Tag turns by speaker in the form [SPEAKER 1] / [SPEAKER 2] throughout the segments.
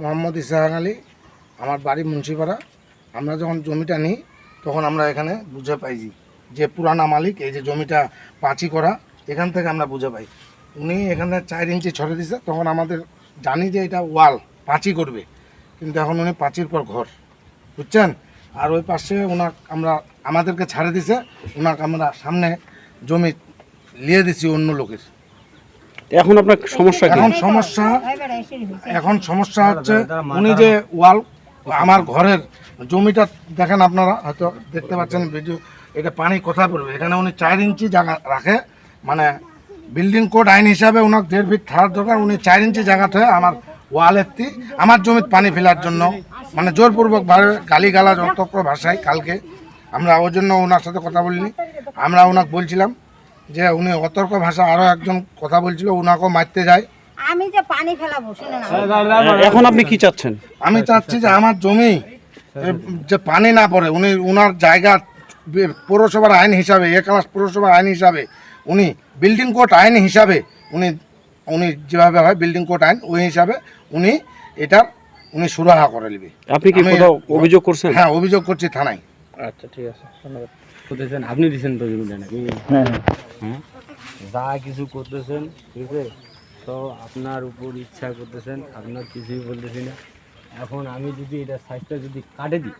[SPEAKER 1] মোহাম্মদ ইসাহাক আলী, আমার বাড়ি মুন্সিপাড়া। আমরা যখন জমিটা নিই, তখন আমরা এখানে বুঝে পাইছি যে পুরানা মালিক, এই যে জমিটা পাঁচি করা, এখান থেকে আমরা বুঝে পাই। উনি এখানে চার ইঞ্চি ছড়ে দিছে, তখন আমাদের জানি যে এটা ওয়াল, পাঁচি করবে। কিন্তু এখন উনি পাঁচির পর ঘর, বুঝছেন? আর ওই পাশে ওনার আমরা, আমাদেরকে ছাড়ে দিছে ওনাকে আমরা সামনে জমি নিয়ে দিছি অন্য লোকের।
[SPEAKER 2] এখন আপনার সমস্যা
[SPEAKER 1] এখন সমস্যা এখন সমস্যা হচ্ছে উনি যে ওয়াল, আমার ঘরের জমিটা দেখেন আপনারা, হয়তো দেখতে পাচ্ছেন ভিডিও, এটা পানি কোথায় পড়বে? এখানে উনি চার ইঞ্চি জায়গা রাখে মানে বিল্ডিং কোড আইন হিসাবে ওনার দেড় ফিট থাকার দরকার, উনি চার ইঞ্চি জায়গাতে আমার ওয়ালের তি আমার জমিতে পানি ফেলার জন্য মানে জোরপূর্বক গালি গালা যতক্র ভাষায় কালকে, আমরা ওই জন্য ওনার সাথে কথা বলিনি, আমরা ওনাকে বলছিলাম যে উনি অতর্ক ভাষা আরও একজন কথা বলছিল ওনাকেও মারতে যায়।
[SPEAKER 3] আমি যে পানি ফেলাবো শুনে না
[SPEAKER 2] এখন আপনি কি চাচ্ছেন?
[SPEAKER 1] আমি চাচ্ছি যে আমার জমি যে পানি না পড়ে উনি উনার জায়গা পৌরসভার আইন হিসাবে এ ক্লাস পৌরসভার আইন হিসাবে উনি বিল্ডিং কোড আইন হিসাবে উনি উনি যেভাবে হয় বিল্ডিং কোড আইন ওই হিসাবে উনি এটার উনি সুরাহা করে নেবে।
[SPEAKER 2] আপনি কি অভিযোগ করছেন?
[SPEAKER 1] হ্যাঁ অভিযোগ করছি থানায়।
[SPEAKER 2] আচ্ছা ঠিক আছে ধন্যবাদ।
[SPEAKER 4] করতেছেন? আপনি দিচ্ছেন তো জমিটা নাকি হ্যাঁ যা কিছু করতেছেন ঠিক আছে? তো আপনার উপর ইচ্ছা করতেছেন আপনার কিছুই বলতেছি না। এখন আমি যদি এটা সাইজটা যদি কাটে দিই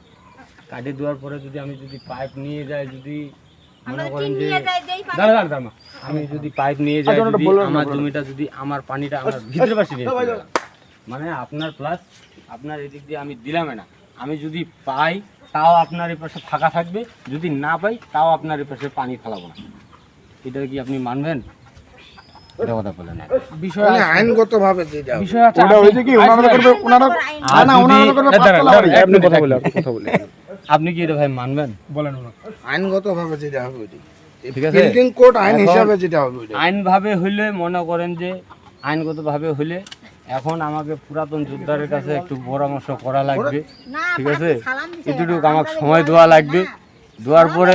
[SPEAKER 4] কাটে দেওয়ার পরে যদি আমি যদি পাইপ নিয়ে যাই যদি মনে করেন যে দাঁড়া দাঁড়া দাঁড়া আমি যদি পাইপ নিয়ে যাই যদি আমার জমিটা যদি আমার পানিটা আমার ভিতরে পাশে যায়। মানে আপনার প্লাস আপনার এদিক দিয়ে আমি দিলাম না। আমি যদি পাই তাও আপনার এই পাশে ফাঁকা থাকবে। যদি না পাই তাও আপনার এই পাশে পানি ফেলাবো না। এটা কি আপনি মানবেন? এটা কথা বলেন না।
[SPEAKER 1] আইনগতভাবে দিয়ে
[SPEAKER 4] বিষয় আছে আপনি-
[SPEAKER 2] কথা
[SPEAKER 4] কি এটা ভাই মানবেন? বলেন
[SPEAKER 1] আইনগতভাবে যেটা হবে ওইটি।
[SPEAKER 4] ঠিক আছে?
[SPEAKER 1] বিল্ডিং কোড আইন হিসাবে যেটা হবে ওইটা।
[SPEAKER 4] আইনভাবে হইলে মনে করেন যে আইনগতভাবে হইলে এখন আমাকে পুরাতন যোদ্ধারের কাছে একটু পরামর্শ করা লাগবে ঠিক আছে? এতটুকু আমাকে সময় দেওয়া লাগবে দেওয়ার পরে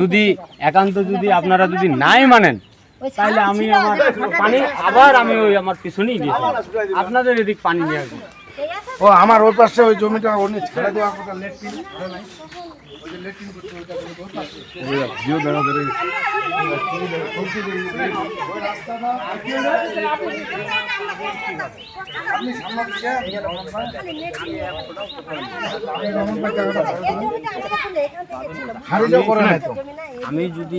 [SPEAKER 4] যদি একান্ত যদি আপনারা যদি নাই মানেন তাহলে আমি আমার পানি আবার আমি ওই আমার পিছনেই গিয়েছি আপনাদের এদিক পানি নিয়ে আসব।
[SPEAKER 1] ও আমার ওই পাশে ওই জমিটা উনি ছেড়ে দেওয়ার কথা লেট্রিন ওই যে লেট্রিন করছে ওইটা করে ওই পাশে।
[SPEAKER 4] আমি যদি